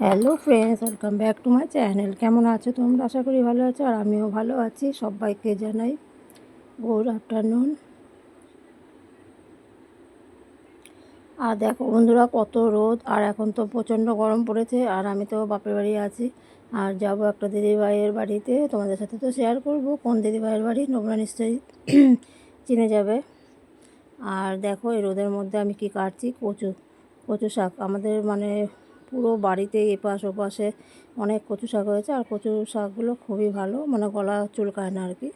Hello friends welcome back to my channel কেমন আছো তোমরা? আশা করি ভালো আছো আর আমিও ভালো আছি। সবাইকে জানাই গুড আফটারনুন আর দেখো বন্ধুরা, কত রোদ, আর এখন তো প্রচণ্ড গরম পড়েছে, আর আমি তো বাপের বাড়ি আছি। আর যাব একটা দিদিভাইয়ের বাড়িতে, তোমাদের সাথে তো শেয়ার করব। কোন দিদিভাইয়ের বাড়ি? তোমরা নিশ্চয়ই চিনে যাবে। আর দেখো এই রোদের মধ্যে আমি কি কাটছি? কচু কচু শাক। আমাদের মানে পুরো বাড়িতে এপাশ ওপাশে অনেক কচু শাক হয়েছে আর কচু শাকগুলো খুবই ভালো মানে গলা চুলকায় না আর কি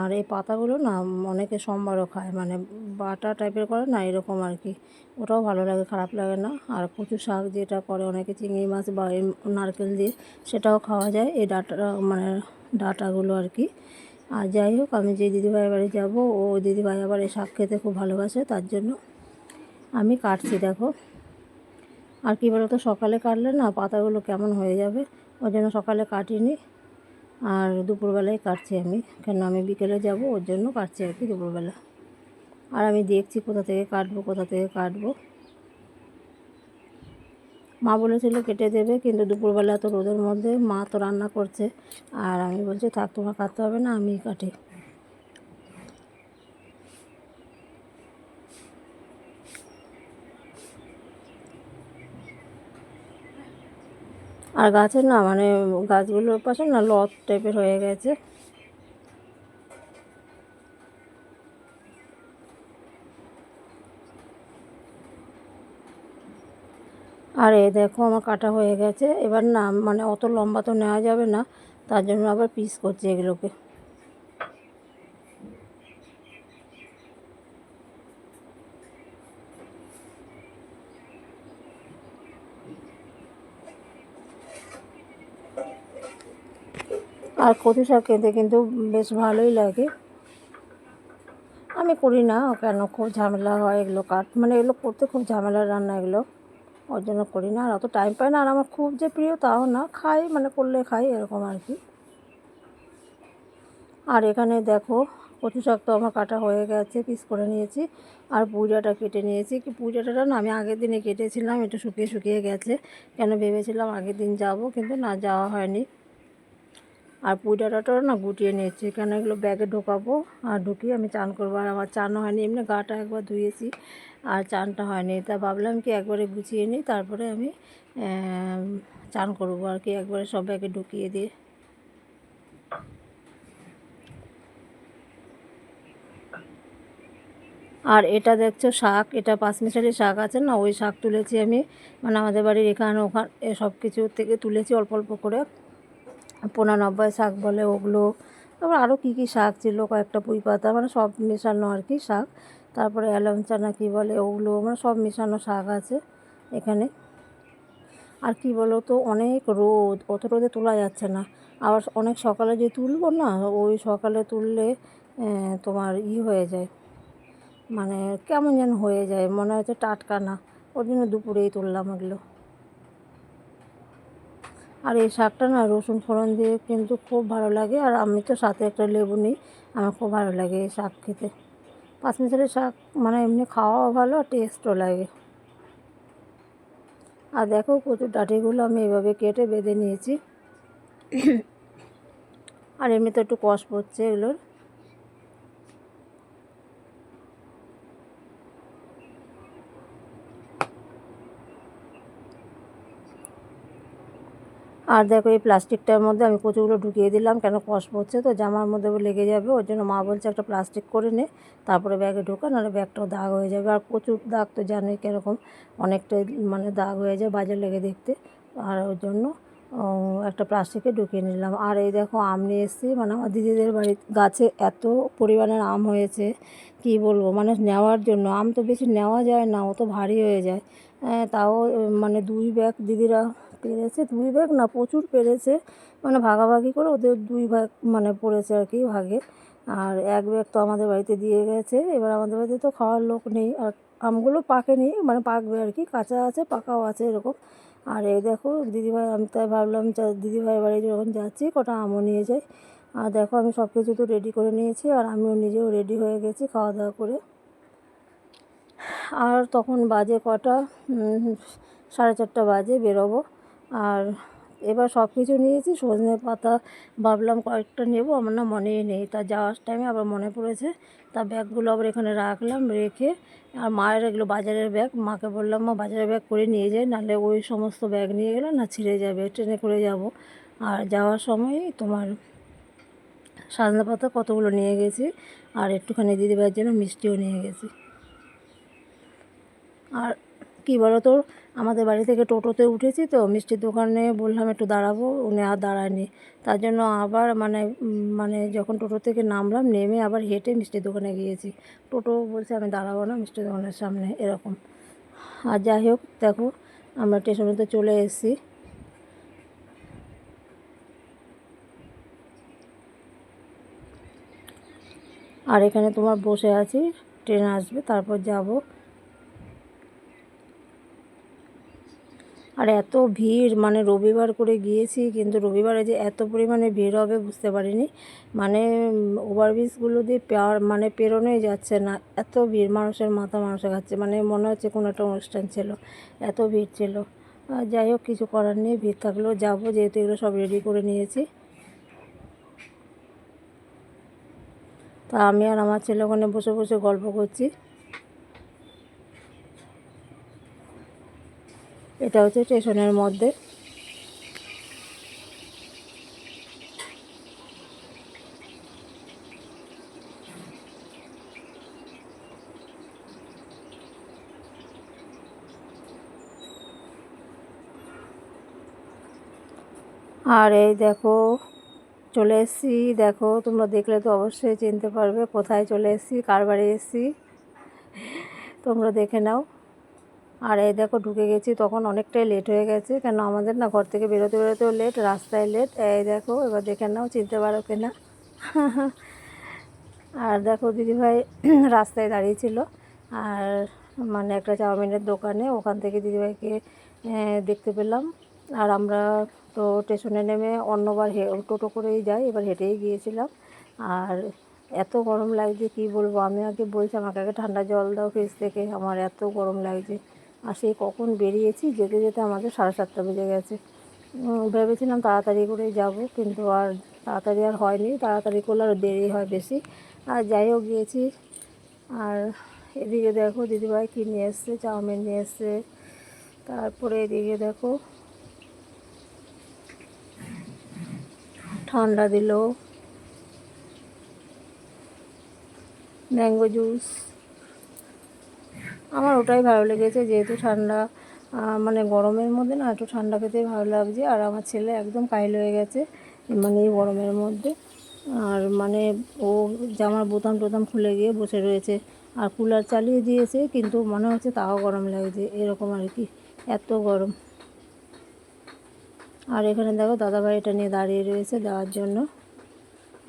আর এই পাতাগুলো না অনেকে সোমবারও খায় মানে বাটা টাইপের করে না এরকম আর কি ওটাও ভালো লাগে, খারাপ লাগে না। আর কচু শাক যেটা করে অনেকে চিংড়ি মাছ বা নারকেল দিয়ে সেটাও খাওয়া যায়, এই ডাটা মানে ডাটাগুলো আর কি আর যাই হোক, আমি যে দিদিভাইয়ের বাড়ি যাব, ও দিদিভাই আবার এই শাক খেতে খুব ভালোবাসে, তার জন্য আমি কাটছি, দেখো। আর কী বলতো, সকালে কাটলে না পাতাগুলো কেমন হয়ে যাবে? ওই জন্য সকালে কাটিনি আর দুপুরবেলায় কাটছি আমি। কেন আমি বিকেলে যাব, ওর জন্য কাটছি আর কি দুপুরবেলা। আর আমি দেখছি কোথা থেকে কাটবো, কোথা থেকে কাটবো। মা বলেছিল কেটে দেবে, কিন্তু দুপুরবেলা তো রোদের মধ্যে মা তো রান্না করছে। আর আমি বলছি, থাক, তোমার কাটতে হবে না আমি কাটি। আর গাছের না মানে গাছগুলোর পাশে না লত টাইপের হয়ে গেছে। আর এ দেখো আমার কাটা হয়ে গেছে। এবার না মানে অত লম্বা তো নেওয়া যাবে না, তার জন্য আবার পিস করছি এগুলোকে। আর কচু শাক খেতে কিন্তু বেশ ভালোই লাগে। আমি করি না, কেন খুব ঝামেলা হয় এগুলো কাট মানে এগুলো করতে খুব ঝামেলার রান্না এগুলো, ওর জন্য করি না। আর অত টাইম পাই না, আর আমার খুব যে প্রিয় তাও না, খাই মানে করলে খাই, এরকম আর কি। আর এখানে দেখো, কচু শাক তো আমার কাটা হয়ে গেছে পিস করে নিয়েছি, আর পুজাটা কেটে নিয়েছি। কি পুজাটা না আমি আগের দিনে কেটেছিলাম, একটু শুকিয়ে শুকিয়ে গেছে, কেন ভেবেছিলাম আগের দিন যাব, কিন্তু না, যাওয়া হয়নি। আর পুঁই ডাঁটাটাও না গুটিয়ে নিয়েছি। কেন এগুলো ব্যাগে ঢোকাবো? আর ঢুকিয়ে আমি চান করব। আর আমার চান হয়নি। এমনি গাটা একবার ধুয়েছি আর চানটা হয়নি। তা ভাবলাম কি একবারে গুছিয়ে নিই, তারপরে আমি চান করব আর কি। একবারে সব ব্যাগে ঢুকিয়ে দিয়ে। আর এটা দেখছ শাক? এটা পাঁচমিশালি শাক আছে না? ওই শাক তুলেছি আমি। মানে আমাদের বাড়ির এখানে ওখানে সব কিছু থেকে তুলেছি অল্প অল্প করে। পোনানব্বই শাক বলে ওগুলো। তারপর আরও কী কী শাক ছিল? কয়েকটা পুঁই পাতা মানে সব মেশানো আর কি শাক। তারপরে অ্যালমচা না কী বলে ওগুলো মানে সব মেশানো শাক আছে এখানে। আর কি বলো তো অনেক রোদ, অত রোদে তোলা যাচ্ছে না। আবার অনেক সকালে যে তুলবো না, ওই সকালে তুললে তোমার ই হয়ে যায়। মানে কেমন যেন হয়ে যায়, মনে হচ্ছে টাটকা না। ওর জন্য দুপুরেই তুললাম এগুলো আর এই শাকটা না রসুন ফোড়ন দিয়ে কিন্তু খুব ভালো লাগে। আর আমি তো সাথে একটা লেবু নিই, আমার খুব ভালো লাগে এই শাক খেতে। পাঁচমিশালের শাক মানে এমনি খাওয়াও ভালো, আর টেস্টও লাগে। আর দেখো কচুর ডাঁটিগুলো আমি এভাবে কেটে বেঁধে নিয়েছি। আর এমনিতে একটু কষ পড়ছে এগুলোর। আর দেখো এই প্লাস্টিকটার মধ্যে আমি কচুগুলো ঢুকিয়ে দিলাম, কেন কষ পড়ছে তো, জামার মধ্যে লেগে যাবে, ওর জন্য মা বলছে একটা প্লাস্টিক করে নে, তারপরে ব্যাগে ঢোকা, নাহলে ব্যাগটাও দাগ হয়ে যাবে। আর প্রচুর দাগ তো জানোই কীরকম, অনেকটা মানে দাগ হয়ে যায় বাজার লেগে দেখতে, আর ওর জন্য একটা প্লাস্টিকে ঢুকিয়ে নিলাম। আর এই দেখো আম নিয়ে এসেছি মানে আমার দিদিদের বাড়ির গাছে এত পরিমাণের আম হয়েছে, কি বলব মানে নেওয়ার জন্য, আম তো বেশি নেওয়া যায় না, ও তো ভারী হয়ে যায়। তাও মানে দুই ব্যাগ দিদিরা পেরেছে, দুই ভাগ না প্রচুর পেরেছে। মানে ভাগাভাগি করে ওদের দুই ভাগ মানে পড়েছে আর কি ভাগে আর এক ব্যাগ তো আমাদের বাড়িতে দিয়ে গেছে। এবার আমাদের বাড়িতে তো খাওয়ার লোক নেই। আর আমগুলো পাকে পাকেনি মানে পাকবে আর কি। কাঁচা আছে, পাকাও আছে এরকম। আর এই দেখো, দিদিভাই, আমি তাই ভাবলাম দিদিভাইয়ের বাড়ি যখন যাচ্ছি, কটা আমও নিয়ে যাই। আর দেখো, আমি সব কিছু তো রেডি করে নিয়েছি। আর আমিও নিজেও রেডি হয়ে গেছি খাওয়া দাওয়া করে। আর তখন বাজে কটা? সাড়ে চারটা বাজে বেরোবো। আর এবার সব কিছু নিয়েছি, সজনে পাতা ভাবলাম কয়েকটা নেব, আমার না মনেই নেই। তা যাওয়ার টাইমে আবার মনে পড়েছে, তা ব্যাগগুলো আবার এখানে রাখলাম, রেখে আর মায়ের এগুলো বাজারের ব্যাগ, মাকে বললাম, মা, বাজারের ব্যাগ করে নিয়ে যাই নাহলে ওই সমস্ত ব্যাগ নিয়ে গেলে না ছিঁড়ে যাবে, ট্রেনে করে যাব। আর যাওয়ার সময় তোমার সাজনা পাতা কতগুলো নিয়ে গেছি, আর একটুখানি দিদিভাইয়ের জন্য মিষ্টিও নিয়ে গেছি। আর কী বলো তো আমাদের বাড়ি থেকে টোটোতে উঠেছি তো মিষ্টির দোকানে বললাম একটু দাঁড়াবো, উনি আর দাঁড়ায়নি। তার জন্য আবার মানে মানে যখন টোটো থেকে নামলাম, নেমে আবার হেঁটে মিষ্টির দোকানে গিয়েছি। টোটো বলছে আমি দাঁড়াবো না, মিষ্টির দোকানের সামনে, এরকম। আর যাই হোক, দেখো, আমরা স্টেশনেতে চলে এসেছি। আর এখানে তোমার বসে আছি, ট্রেন আসবে, তারপর যাব। আর এত ভিড় মানে রবিবার করে গিয়েছি, কিন্তু রবিবারে যে এত পরিমাণে ভিড় হবে বুঝতে পারিনি। মানে ওভারব্রিজগুলো দিয়ে পেয়ার মানে পেরোনোই যাচ্ছে না। এত ভিড়, মানুষের মাথা মানুষে খাচ্ছে। মানে মনে হচ্ছে কোনো একটা অনুষ্ঠান ছিল, এত ভিড় ছিল। যাই হোক, কিছু করার নেই, ভিড় থাকলেও যাব, যেহেতু এগুলো সব রেডি করে নিয়েছি। তা আমি আর আমার ছেলে ওখানে বসে বসে গল্প করছি। এটা হচ্ছে স্টেশনের মধ্যে। আর এই দেখো, চলে এসেছি। দেখো, তোমরা দেখলে তো অবশ্যই চিনতে পারবে কোথায় চলে এসেছি, কার বাড়ি এসেছি। তোমরা দেখে নাও। আর এই দেখো ঢুকে গেছি, তখন অনেকটাই লেট হয়ে গেছে। কেন আমাদের না ঘর থেকে বেরোতে বেরোতেও লেট রাস্তায় লেট এই দেখো, এবার দেখে নাও, চিনতে পারো কিনা? আর দেখো দিদিভাই রাস্তায় দাঁড়িয়েছিল আর মানে একটা চাউমিনের দোকানে, ওখান থেকে দিদিভাইকে দেখতে পেলাম। আর আমরা তো স্টেশনে নেমে অন্যবার হে, টোটো করেই যাই, এবার হেঁটেই গিয়েছিলাম। আর এত গরম লাগছে, কি বলব? আমি আগে বলছি, আমাকে আগে ঠান্ডা জল দাও ফ্রিজ থেকে। আমার এত গরম লাগছে। আর সেই কখন বেরিয়েছি, যেতে যেতে আমাদের সাড়ে সাতটা বেজে গেছে। ভেবেছিলাম তাড়াতাড়ি করে যাব, কিন্তু আর তাড়াতাড়ি আর হয়নি। তাড়াতাড়ি করলে আর দেরি হয় বেশি। আর যাই হোক, গিয়েছি। আর এদিকে দেখো, দিদিভাই কী নিয়ে এসছে, চাউমিন নিয়ে এসছে। তারপরে এদিকে দেখো, ঠান্ডা দিল, ম্যাঙ্গো জুস। আমার ওটাই ভালো লেগেছে, যেহেতু ঠান্ডা মানে গরমের মধ্যে না একটু ঠান্ডা খেতেই ভালো লাগছে। আর আমার ছেলে একদম কাইল হয়ে গেছে মানে এই গরমের মধ্যে। আর মানে ও জামার বোতাম টোতাম খুলে গিয়ে বসে রয়েছে। আর কুলার চালিয়ে দিয়েছে, কিন্তু মনে হচ্ছে তাও গরম লাগছে, এরকম আর কি, এত গরম। আর এখানে দেখো দাদাভাই এটা নিয়ে দাঁড়িয়ে রয়েছে দেওয়ার জন্য।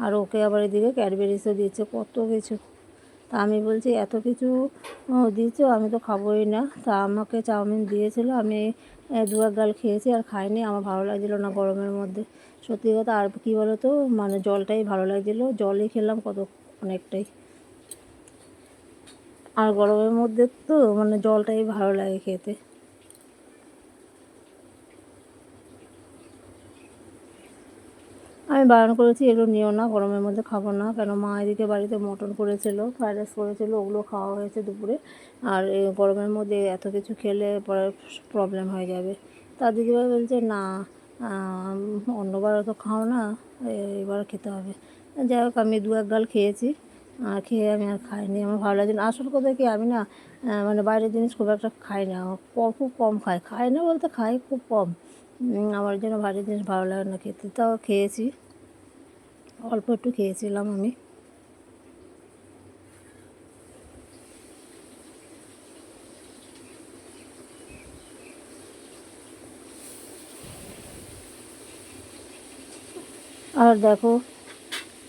আর ওকে আবার এদিকে ক্যাডবেরিসও দিয়েছে, কত কিছু। তা আমি বলছি, এত কিছু দিয়েছ? আমি তো খাবোই না। তা আমাকে চাউমিন দিয়েছিল। আমি দু এক গাল খেয়েছি আর খাইনি। আমার ভালো লাগছিল না গরমের মধ্যে। সত্যি কথা, আর কী বলো তো মানে জলটাই ভালো লাগছিল। জলই খেলাম কত অনেকটাই। আর গরমের মধ্যে তো মানে জলটাই ভালো লাগে খেতে। আমি বারণ করেছি, এগুলো নিও না, গরমের মধ্যে খাব না। কেন মা এদিকে বাড়িতে মটন করেছিল, ফ্রাইড রাইস করেছিল, ওগুলো খাওয়া হয়েছে দুপুরে। আর গরমের মধ্যে এত কিছু খেলে পরে প্রবলেম হয়ে যাবে। তা দিদিভাই বলছে, না অন্যবার তো খাও না এবার খেতে হবে। যাই হোক, আমি দু এক গাল খেয়েছি। আর খেয়ে আমি আর খাইনি, আমার ভালো লাগছে না। আসল কথা কি, আমি না মানে বাইরের জিনিস খুব একটা খাই না খুব কম খাই। খাই না বলতে খাই, খুব কম। আমার জন্য বাইরের জিনিস ভালো লাগে না খেতে। তাও খেয়েছি। অল্প একটু খেয়েছিলাম আমি। আর দেখো,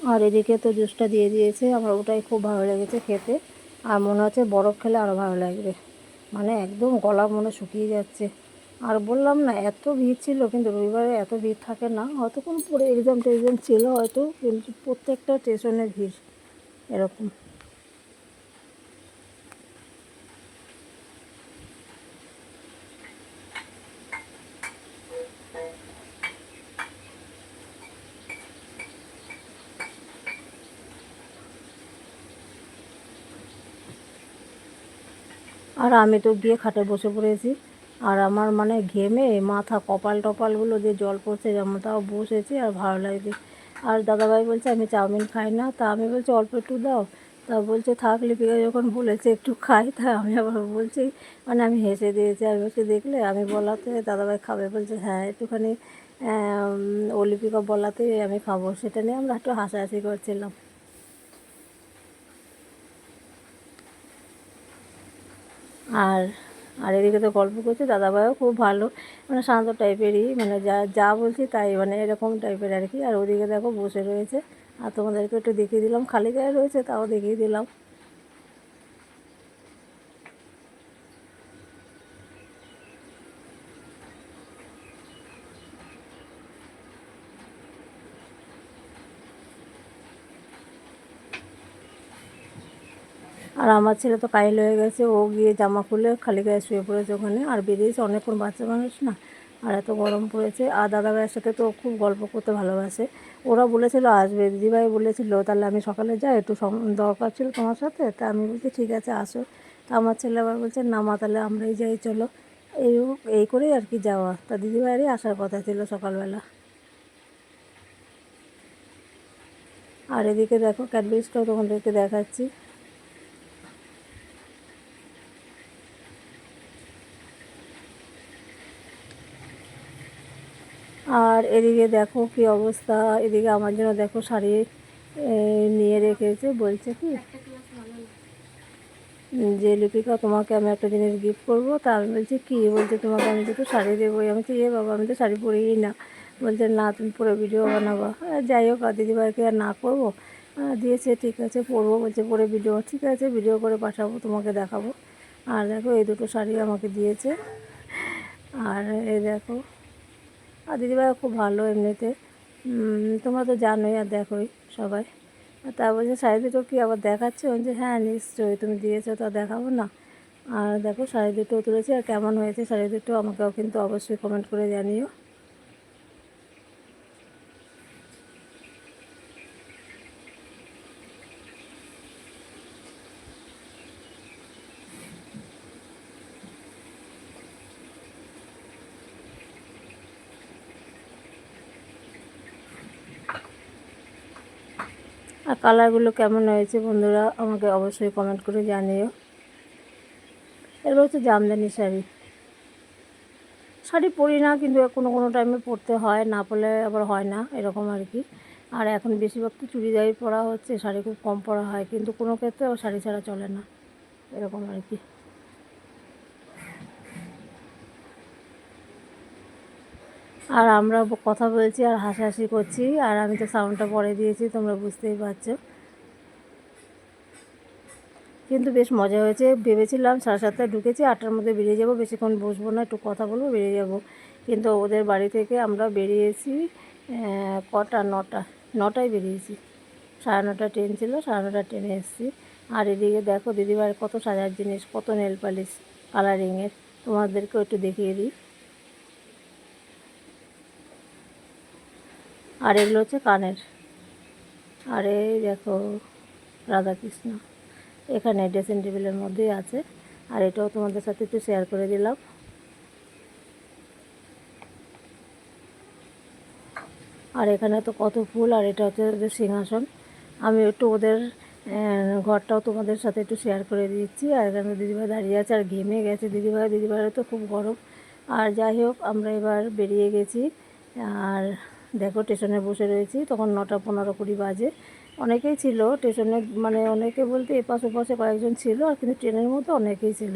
আর এদিকে তো জুসটা দিয়ে দিয়েছে, আমার ওটাই খুব ভালো লেগেছে খেতে। আর মনে হচ্ছে বরফ খেলে আরও ভালো লাগবে। মানে একদম গলা মনে শুকিয়ে যাচ্ছে। আর বললাম না, এত ভিড় ছিল, কিন্তু রবিবারে এত ভিড় থাকে না। হয়তো কোনো পরে এক্সাম টেক্সাম ছিল হয়তো, কিন্তু প্রত্যেকটা স্টেশনে ভিড় এরকম। আর আমি তো গিয়ে খাটে বসে পড়েছি। আর আমার মানে ঘেমে মাথা কপাল টপালগুলো যে জল পড়ছে যেমন তাও বসেছি আর ভালো লাগছে। আর দাদাভাই বলছে, আমি চাউমিন খাই না। তা আমি বলছি, অল্প একটু দাও। তা বলছে, থাক লিপিকা, যখন বলেছে একটু খাই। তা আমি আবার বলছি মানে আমি হেসে দিয়েছি। আমি বলছি, দেখলে? আমি বলাতে দাদাভাই খাবে, বলছে হ্যাঁ একটুখানি ও লিপিকা বলাতে আমি খাব। সেটা নিয়ে আমরা একটু হাসাহাসি করছিলাম। আর আর এদিকে তো গল্প করছে, দাদাভাইও খুব ভালো মানে শান্ত টাইপেরই মানে যা যা বলছি তাই মানে এরকম টাইপের আর কি। আর ওদিকে দেখো বসে রয়েছে, আর তোমাদেরকে একটু দেখিয়ে দিলাম, খালি গায়ে রয়েছে তাও দেখিয়ে দিলাম। আর আমার ছেলে তো কাইল হয়ে গেছে, ও গিয়ে জামা খুলে খালি গায়ে শুয়ে পড়েছে ওখানে। আর বেরিয়েছে অনেকক্ষণ বাচ্চা মানুষ না, আর এত গরম পড়েছে। আর দাদা ভাইয়ের সাথে তো খুব গল্প করতে ভালোবাসে। ওরা বলেছিল, আসবে। দিদিভাই বলেছিল, তাহলে আমি সকালে যাই, একটু দরকার ছিল তোমার সাথে? তা আমি বলছি, ঠিক আছে, আসো। তা আমার ছেলে আবার বলছে, না মা, তাহলে আমরাই যাই, চলো। এই এই করেই আর কি যাওয়া। তা দিদিভাইয়েরই আসার কথা ছিল সকালবেলা। আর এদিকে দেখো ক্যাডবেরিজটাও তোমাদেরকে দেখাচ্ছি। আর এদিকে দেখো কি অবস্থা, এদিকে আমার জন্য দেখো শাড়ি নিয়ে রেখেছে, বলছে কি, যে লিপিকা তোমাকে আমি একটা জিনিস গিফট করব, তা আমি বলছি, কী? বলছে, তোমাকে আমি দুটো শাড়ি দেবো আমি বলছি, এ বাবা, আমি তো শাড়ি পরেই না। বলছে, না, তুমি পরে ভিডিও বানাবো। যাই হোক, আর দিদিভাইকে আর না করব। দিয়েছে, ঠিক আছে, পরবো। বলছে, পরে ভিডিও ঠিক আছে ভিডিও করে পাঠাবো, তোমাকে দেখাবো। আর দেখো, এই দুটো শাড়ি আমাকে দিয়েছে। আর এই দেখো আর দিদিভাই খুব ভালো এমনিতে। তোমরা তো জানোই আর দেখোই সবাই। আর তা বলছে শাড়ি দুটো কি আবার দেখাচ্ছে? যে হ্যাঁ নিশ্চয়ই, তুমি দিয়েছ, তো দেখাবো না। আর দেখো শাড়ি দুটো তুলেছি, আর কেমন হয়েছে শাড়ি দুটো আমাকেও কিন্তু অবশ্যই কমেন্ট করে জানিও। আর কালারগুলো কেমন হয়েছে বন্ধুরা আমাকে অবশ্যই কমেন্ট করে জানিও। এগুলো হচ্ছে জামদানি শাড়ি। শাড়ি পরি না, কিন্তু কোনো কোনো টাইমে পরতে হয়, না পরলে আবার হয় না, এরকম আর কি। আর এখন বেশিরভাগ তো চুড়িদারি পরা হচ্ছে, শাড়ি খুব কম পরা হয়, কিন্তু কোনো ক্ষেত্রে শাড়ি ছাড়া চলে না, এরকম আর কি। আর আমরা কথা বলছি আর হাসাহাসি করছি, আর আমি তো সাউন্ডটা পরে দিয়েছি, তোমরা বুঝতেই পারছ। কিন্তু বেশ মজা হয়েছে, ভেবেছিলাম সাড়ে সাতটায় ঢুকেছি, আটটার মধ্যে বেরিয়ে যাব, বেশিক্ষণ বসবো না, একটু কথা বলব, বেরিয়ে যাব। কিন্তু ওদের বাড়ি থেকে আমরা বেরিয়েছি কটা? নটা, নটায় বেরিয়েছি। সাড়ে নটা ট্রেন ছিল, সাড়ে নটা ট্রেনে এসেছি। আর এদিকে দেখো দিদিভাইয়ের কত সাজার জিনিস, কত নেল পালিশ, কালারিংয়ের। তোমাদেরকেও একটু দেখিয়ে দিই। আর এগুলো হচ্ছে কানের। আর এই দেখো, রাধাকৃষ্ণ। এখানে ড্রেসিং টেবিলের মধ্যেই আছে। আর এটাও তোমাদের সাথে একটু শেয়ার করে দিলাম। আর এখানে তো কত ফুল, আর এটা হচ্ছে ওদের সিংহাসন। আমি একটু ওদের ঘরটাও তোমাদের সাথে একটু শেয়ার করে দিচ্ছি। আর এখানে দিদিভাই দাঁড়িয়ে আছে, আর ঘেমে গেছে। দিদিভাই দিদিভাইয়ের তো খুব গরম। আর যাই হোক, আমরা এবার বেরিয়ে গেছি। আর দেখো, স্টেশনে বসে রয়েছি। তখন নটা পনেরো কুড়ি বাজে। অনেকেই ছিল, স্টেশনে মানে অনেকে বলতে এপাশ ওপাশে কয়েকজন ছিল, আর কিন্তু ট্রেনের মধ্যে অনেকেই ছিল।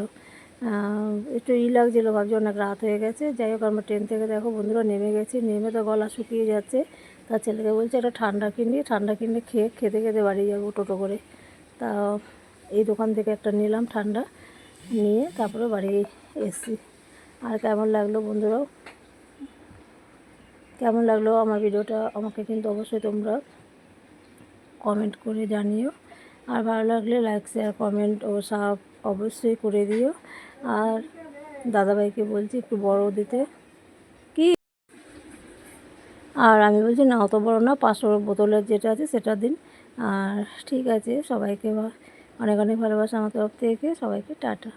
একটু ই লাগছিল, ভাবছি অনেক রাত হয়ে গেছে। যাই হোক, আমরা ট্রেন থেকে দেখো, বন্ধুরা নেমে গেছি। নেমে তো গলা শুকিয়ে যাচ্ছে। তার ছেলেকে বলছে, একটা ঠান্ডা কিনি, ঠান্ডা কিনে খেয়ে, খেতে খেতে বাড়ি যাব টোটো করে। তা এই দোকান থেকে একটা নিলাম ঠান্ডা, নিয়ে তারপরে বাড়ি এসছি। আর কেমন লাগল বন্ধুরাও? কেমন লাগল আমার ভিডিওটা? আমাকে কিন্তু অবশ্যই তোমরা কমেন্ট করে জানিও। আর ভালো লাগলে লাইক শেয়ার কমেন্ট ও সাব অবশ্যই করে দিও। আর দাদাভাইকে বলছি একটু বড় দিতে। কি? আর আমি বলছি, না, অত বড় না, পাঁচশো বোতলের যেটা আছে সেটা দিন। আর ঠিক আছে, সবাইকে অনেক অনেক ভালোবাসা আমার তরফ থেকে। সবাইকে টাটা।